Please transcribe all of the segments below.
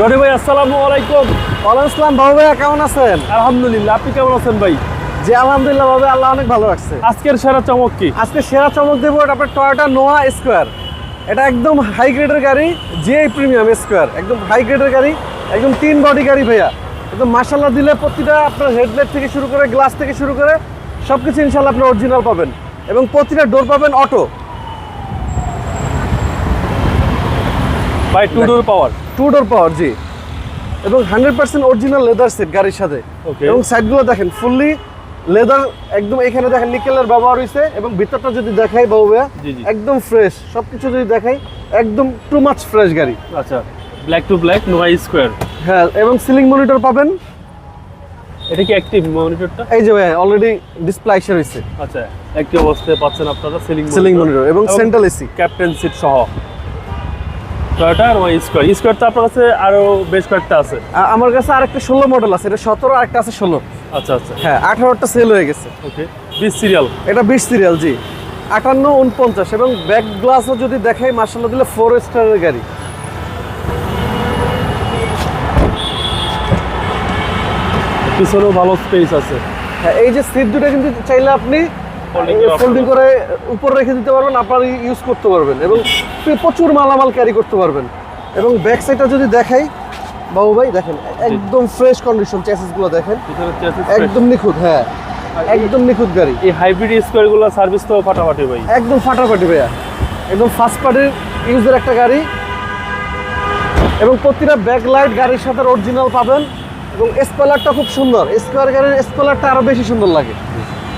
রনি ভাই আসসালামু আলাইকুম। ওয়ালাইকুম আসসালাম বাবু ভাইয়া কেমন আছেন? আলহামদুলিল্লাহ আপনি কেমন আছেন ভাই? জি আলহামদুলিল্লাহ বাবু আল্লাহ অনেক ভালো রাখছে। আজকের সেরা চমক কি? আজকে সেরা চমক দেবো এটা আপনার টয়োটা নোয়া স্কোয়ার এটা একদম হাই গ্রেডের গাড়ি জিআই প্রিমিয়াম স্কোয়ার একদম হাই গ্রেডের গাড়ি একদম তিন বডি গাড়ি ভাইয়া। একদম মাসাল্লাহ দিলে প্রতিটা আপনার হেডলাইট থেকে শুরু করে গ্লাস থেকে শুরু করে সব কিছু ইনশাল্লাহ আপনি অরিজিনাল পাবেন। এবং প্রতিটা ডোর পাবেন অটো ভাই two door power two door power জি। এবং hundred percent original leather set গাড়ির সাথে. এবং সাইডগুলো দেখেন ফুললি লেদার একদম এখানে দেখেন নিকেলের ব্যবহার হয়েছে এবং ভিতরটা যদি দেখাই বাবু ভাইয়া। একদম ফ্রেশ সবকিছু যদি দেখাই একদম টু মাচ ফ্রেশ গাড়ি। আচ্ছা black to black Noah square হ্যাঁ এবং সিলিং মনিটর পাবেন। এটা কি অ্যাক্টিভ মনিটরটা এই যে ভাইয়া অলরেডি ডিসপ্লে আইসা রয়েছে। আচ্ছা অ্যাক্টিভ অবস্থায় পাচ্ছেন আপনারা সিলিং সিলিং মনিটর এবং সেন্ট্রাল এসি ক্যাপ্টেন সিট সহ। Toyota Noah square? স্কোয়ার তো আপনার কাছে আরও বেশ কয়েকটা আছে। আমার কাছে আরেকটা ষোলো মডেল আছে। এটা সতেরো আরেকটা আছে ষোলো। আচ্ছা আচ্ছা। হ্যাঁ আঠারোটা সেল হয়ে গেছে। ওকে বিশ সিরিয়াল এটা বিশ সিরিয়াল জি। আটান্ন উনপঞ্চাশ এবং ব্যাক গ্লাসও যদি দেখাই মার্শাল্লাহ দিলে ফোর স্টারের গাড়ি। পিছনেও ভালো স্পেস আছে। হ্যাঁ এই যে সিট দুটো কিন্তু চাইলে আপনি ফোল্ডিং করে উপর রেখে দিতে পারবেন আপনার ইউজ করতে পারবেন এবং প্রচুর মালামাল ক্যারি করতে পারবেন। এবং ব্যাক সাইডটা যদি দেখাই বাবু ভাই দেখেন একদম ফ্রেশ কন্ডিশন চেসিসগুলো দেখেন। একদম নিখুঁত হ্যাঁ একদম নিখুঁত গাড়ি। এই হাইব্রিড স্কোয়ারগুলো সার্ভিস তো ফাটাফাটি ভাই। একদম ফাটাফাটি ভাইয়া। একদম ফার্স্ট পার্টির ইউজের একটা গাড়ি। এবং প্রতিটা ব্যাক লাইট গাড়ির সাথে অরিজিনাল পাবেন। এবং স্পেলারটা খুব সুন্দর। স্কোয়ার গাড়ির স্পেলারটা আরও বেশি সুন্দর লাগে।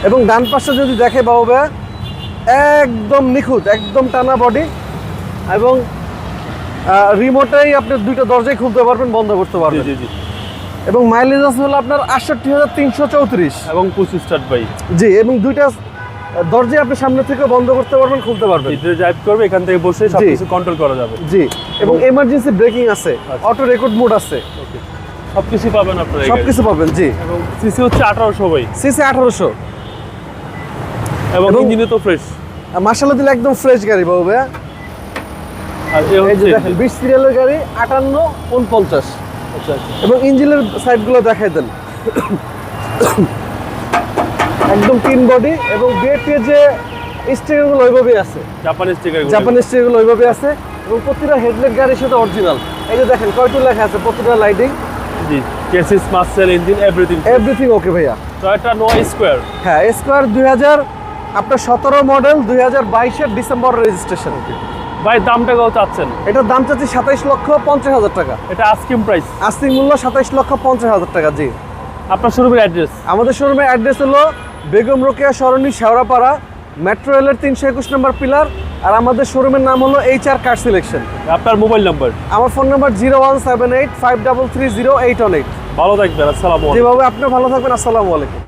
এবং ডান পাশে যদি দেখে বাবু একদম নিখুঁত একদম টানা বডি এবং রিমোটেই আপনি দুইটা দরজাই খুলতে পারবেন বন্ধ করতে পারবেন। জি জি। এবং মাইলেজ আছে হলো আপনার আটষট্টি হাজার তিনশো চৌত্রিশ। এবং পুশ স্টার্ট বাই। জি এবং দুইটা দরজাই আপনি সামনে থেকে বন্ধ করতে পারবেন খুলতে পারবেন। ড্রাইভ করবে এখান থেকে বসে সবকিছু কন্ট্রোল করা যাবে। জি এবং এমার্জেন্সি ব্রেকিং আছে। অটো রেকর্ড মোড আছে। ওকে সবকিছু পাবেন আপনারা। সবকিছু পাবেন জি। এবং সিসি হচ্ছে আঠারোশো ভাই সিসি আঠারোশো। এবং ইঞ্জিনে তো ফ্রেশ মার্শাল্লাহ দিলে একদম ফ্রেশ গাড়ি বাবু ভাইয়া। আর এই হচ্ছে দেখেন বিশ সিরিয়ালের গাড়ি আটান্ন উনপঞ্চাশ। আচ্ছা আচ্ছা। এবং ইঞ্জিনের সাইডগুলো দেখাই দেন। একদম তিন বডি এবং বিএটির যে স্টিকারগুলো ওইভাবেই আছে। জাপানি স্টিকার জাপানি স্টিকারগুলো ওইভাবে আছে। এবং প্রতিটা হেডলাইট গাড়ির সাথে অরিজিনাল এই যে দেখেন কয়টু লেখা আছে প্রতিটা লাইটিং জি chassis muscle engine everything everything okay ভাইয়া। টয়োটা নোয়া স্কোয়ার হ্যাঁ স্কোয়ার দুই হাজার আপনার সতেরো মডেল দুই হাজার বাইশের ডিসেম্বর রেজিস্ট্রেশন। ভাই দামটা কত চাচ্ছেন? এটার দাম চাচ্ছি সাতাইশ লক্ষ পঞ্চাশ হাজার টাকা। এটা আস্কিম প্রাইস আস্তিক মূল্য সাতাইশ লক্ষ পঞ্চাশ হাজার টাকা জি। আপনার শোরুমের অ্যাড্রেস আমাদের শোরুমের অ্যাড্রেস হলো বেগম রোকেয়া সরণি শেওড়াপাড়া মেট্রো রেলের তিনশো একুশ নম্বর পিলার আর আমাদের শোরুমের নাম হলো এইচ আর কার সিলেকশন আপনার মোবাইল নাম্বার আমার phone number zero one seven eight five double three zero eight one eight ভালো থাকবেন আসসালামু আলাইকুম। যেভাবে আপনি ভালো থাকবেন আসসালামু আলাইকুম।